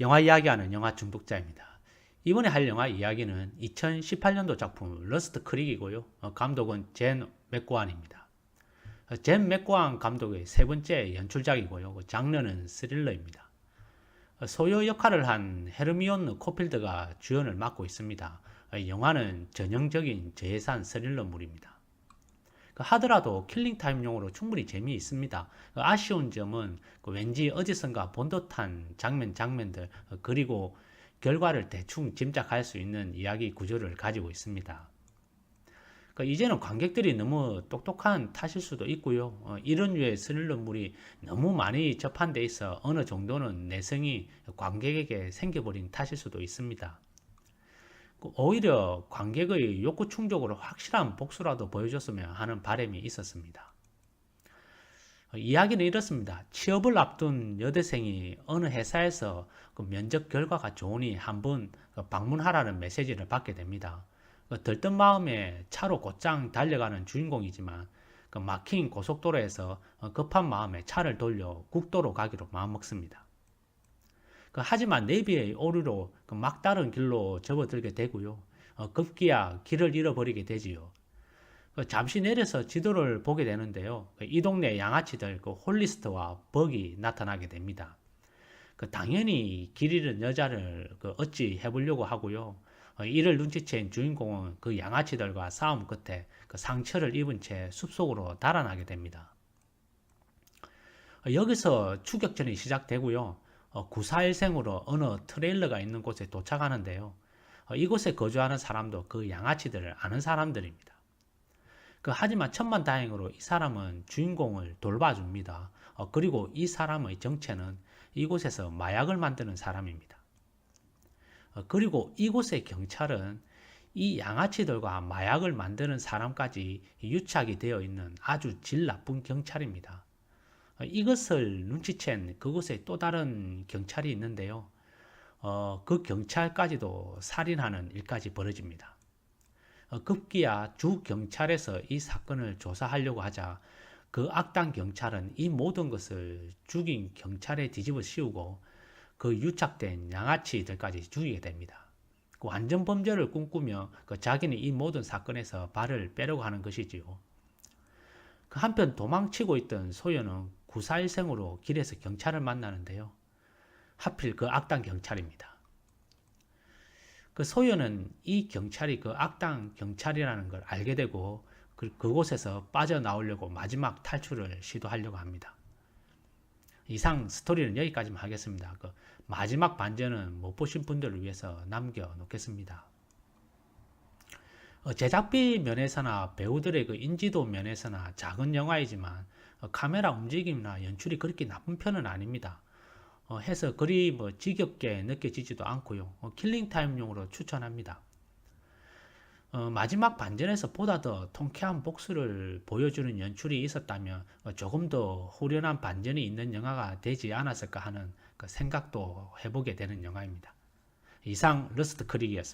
영화 이야기하는 영화 중독자입니다. 이번에 할 영화 이야기는 2018년도 작품 러스트 크릭이고요. 어, 감독은 젠 맥고안입니다. 어, 젠 맥고안 감독의 세 번째 연출작이고요. 그 장르는 스릴러입니다. 어, 소요 역할을 한 헤르미온 코필드가 주연을 맡고 있습니다. 어, 영화는 전형적인 저예산 스릴러물입니다. 그 하더라도 킬링 타임용으로 충분히 재미있습니다. 그 아쉬운 점은 그 왠지 어디선가 본 듯한 장면 장면들 어, 그리고 결과를 대충 짐작할 수 있는 이야기 구조를 가지고 있습니다. 그 이제는 관객들이 너무 똑똑한 탓일 수도 있고요. 어, 이런 류의 스릴러물이 너무 많이 접한 데 있어 어느 정도는 내성이 관객에게 생겨버린 탓일 수도 있습니다. 그 오히려 관객의 욕구 충족으로 확실한 복수라도 보여줬으면 하는 바람이 있었습니다. 어, 이야기는 이렇습니다. 취업을 앞둔 여대생이 어느 회사에서 그 면접 결과가 좋으니 한번 그 방문하라는 메시지를 받게 됩니다. 그 들뜬 마음에 차로 곧장 달려가는 주인공이지만 그 막힌 고속도로에서 어, 급한 마음에 차를 돌려 국도로 가기로 마음먹습니다. 그 하지만 내비의 오류로 그 막다른 길로 접어들게 되고요. 어, 급기야 길을 잃어버리게 되지요. 그 잠시 내려서 지도를 보게 되는데요. 그이 동네 양아치들 그 홀리스트와 벅이 나타나게 됩니다. 그 당연히 길 잃은 여자를 그 어찌 해보려고 하고요. 어, 이를 눈치챈 주인공은 그 양아치들과 싸움 끝에 그 상처를 입은 채 숲속으로 달아나게 됩니다. 어, 여기서 추격전이 시작되고요. 어, 941생으로 어느 트레일러가 있는 곳에 도착하는데요. 어, 이곳에 거주하는 사람도 그 양아치들을 아는 사람들입니다. 그 하지만 천만 다행으로 이 사람은 주인공을 돌봐줍니다. 어, 그리고 이 사람의 정체는 이곳에서 마약을 만드는 사람입니다. 어, 그리고 이곳의 경찰은 이 양아치들과 마약을 만드는 사람까지 유착이 되어 있는 아주 질 나쁜 경찰입니다. 어, 이것을 눈치챈 그곳에 또 다른 경찰이 있는데요. 어, 그 경찰까지도 살인하는 일까지 벌어집니다. 어, 급기야 주 경찰에서 이 사건을 조사하려고 하자 그 악당 경찰은 이 모든 것을 죽인 경찰에 뒤집어 씌우고 그 유착된 양아치들까지 죽이게 됩니다. 그 완전 범죄를 꿈꾸며 그 자기는 이 모든 사건에서 발을 빼려고 하는 것이지요. 그 한편 도망치고 있던 소연은 941생으로 길에서 경찰을 만나는데요. 하필 그 악당 경찰입니다. 그 소연은 이 경찰이 그 악당 경찰이라는 걸 알게 되고 그, 그곳에서 빠져나오려고 마지막 탈출을 시도하려고 합니다. 이상 스토리는 여기까지만 하겠습니다. 그 마지막 반전은 못 보신 분들을 위해서 남겨놓겠습니다. 어, 제작비 면에서나 배우들의 그 인지도 면에서나 작은 영화이지만 어, 카메라 움직임이나 연출이 그렇게 나쁜 편은 아닙니다. 어, 해서 그리 뭐 지겹게 느껴지지도 않고요. 어, 킬링 타임용으로 추천합니다. 어, 마지막 반전에서 보다 더 통쾌한 복수를 보여주는 연출이 있었다면 어, 조금 더 후련한 반전이 있는 영화가 되지 않았을까 하는 그 생각도 해보게 되는 영화입니다. 이상 러스트 크릭이었습니다.